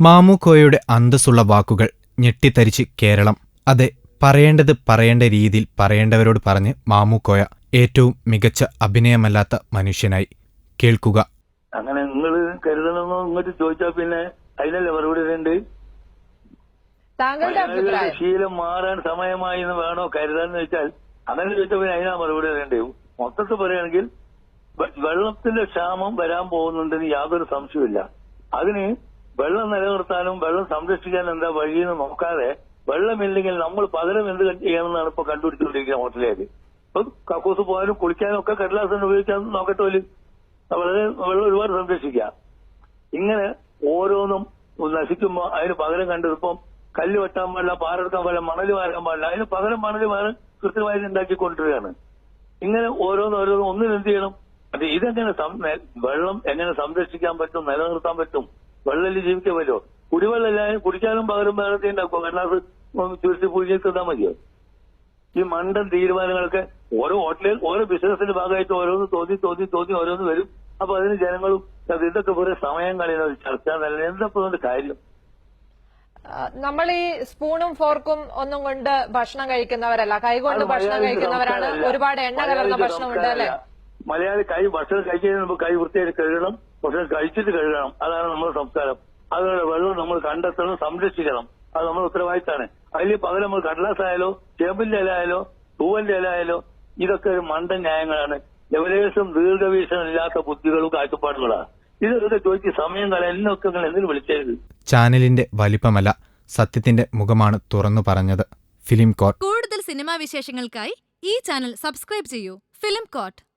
മാമുക്കോയുടെ അന്തസ്സുള്ള വാക്കുകൾ ഞെട്ടിത്തരിച്ച് കേരളം. അതെ പറയേണ്ടത് പറയേണ്ട രീതിയിൽ പറയേണ്ടവരോട് പറഞ്ഞ് മാമുക്കോയ ഏറ്റവും മികച്ച അഭിനയമല്ലാത്ത മനുഷ്യനായി. കേൾക്കുക. അങ്ങനെ നിങ്ങൾ കരുതണമെന്നോ ഇങ്ങോട്ട് ചോദിച്ചാൽ പിന്നെ അതിനല്ലേ മറുപടി താങ്കളുടെ അഭിപ്രായം. ശീലം മാറാൻ സമയമായി എന്ന് വേണോ കരുതാന്ന് വെച്ചാൽ അങ്ങനെ ചോദിച്ചാൽ പിന്നെ അതിനാ മറുപടി തരേണ്ടേ മൊത്തത്തിൽ പറയുകയാണെങ്കിൽ വെള്ളത്തിന്റെ ക്ഷാമം വരാൻ പോകുന്നുണ്ടെന്ന് യാതൊരു സംശയമില്ല അതിന് വെള്ളം നിലനിർത്താനും വെള്ളം സംരക്ഷിക്കാനും എന്താ വഴിയെന്ന് നോക്കാതെ വെള്ളമില്ലെങ്കിൽ നമ്മൾ പകരം എന്ത് ചെയ്യണമെന്നാണ് ഇപ്പൊ കണ്ടുപിടിച്ചുകൊണ്ടിരിക്കുന്നത് ഹോട്ടലേക്ക് ഇപ്പൊ കക്കൂസ് പോകാനും കുളിക്കാനും ഒക്കെ കടലാസ് തന്നെ ഉപയോഗിക്കാൻ നോക്കട്ടെ വളരെ വെള്ളം ഒരുപാട് സംരക്ഷിക്കുക ഇങ്ങനെ ഓരോന്നും നശിക്കുമ്പോ അതിന് പകരം കണ്ടിപ്പം കല്ല് വെട്ടാൻ പാടില്ല പാറെടുക്കാൻ പാടില്ല മണൽ വാരാൻ പാടില്ല. അതിന് പകരം മണൽ വാര കൃത്യമായി ഉണ്ടാക്കി കൊണ്ടുവരികയാണ് ഇങ്ങനെ ഓരോന്നും ഓരോന്നും ഒന്നിനെന്ത് ചെയ്യണം? അത് ഇതെങ്ങനെ വെള്ളം എങ്ങനെ സംരക്ഷിക്കാൻ പറ്റും നിലനിർത്താൻ പറ്റും? വെള്ളത്തിൽ ജീവിക്കാൻ പറ്റുമോ കുടിവെള്ളം എല്ലാവരും കുടിക്കാനും പകരം വേണത്തി ഉണ്ടാക്കും കണ്ണാസ് ചുരുട്ടി പുഴിഞ്ഞ് തന്നാൽ മതിയോ? ഈ മണ്ടൻ തീരുമാനങ്ങളൊക്കെ ഓരോ ഹോട്ടലിൽ ഓരോ ബിസിനസിന്റെ ഭാഗമായിട്ട് ഓരോന്ന് തോന്നി തോന്നി തോന്നി ഓരോന്ന് വരും. അപ്പൊ അതിന് ജനങ്ങളും അത് ഇതൊക്കെ വെറുതെ സമയം കളയുന്ന ഒരു ചർച്ച നല്ല എന്താ കാര്യം? നമ്മൾ ഈ സ്പൂണും ഫോർക്കും ഒന്നും കൊണ്ട് ഭക്ഷണം കഴിക്കുന്നവരല്ല. കൈകൊണ്ട് ഭക്ഷണം കഴിക്കുന്നവരാണ് ഒരുപാട് എണ്ണ കലർന്ന ഭക്ഷണം ഉണ്ട് അല്ലെ. മലയാളി കൈ ഭക്ഷണം കഴിക്കുന്നതിന് മുമ്പ് കൈ വൃത്തിയായിട്ട് കഴുകണം ഭക്ഷണം കഴിച്ചിട്ട് കഴുകണം. അതാണ് നമ്മുടെ സംസ്കാരം. അതുപോലെ വെള്ളം നമ്മൾ കണ്ടെത്തണം സംരക്ഷിക്കണം. അത് നമ്മുടെ ഉത്തരവാദിത്തമാണ്. അതിൽ പകരം നമ്മൾ കടലാസായാലോ ചേമ്പിന്റെ ഇല ആയാലോ ഇലയായാലോ ഇല ആയാലോ ഇതൊക്കെ ഒരു മണ്ടൻ ന്യായങ്ങളാണ്. ലെവലേഴ്സും ദീർഘവീക്ഷണം ഇല്ലാത്ത ബുദ്ധികളും കാഴ്ചപ്പാടുകളാണ്. ഇതൊക്കെ ചോദിച്ച് സമയം കളയാൻ എന്നൊക്കെ നിങ്ങൾ എന്തിനു വിളിച്ചത് ചാനലിന്റെ വലിപ്പമല്ല സത്യത്തിന്റെ മുഖമാണ് തുറന്നു പറഞ്ഞത് ഫിലിം കോട്ട്. കൂടുതൽ സിനിമാ വിശേഷങ്ങൾക്കായി ഈ ചാനൽ സബ്സ്ക്രൈബ് ചെയ്യൂ. Film coat.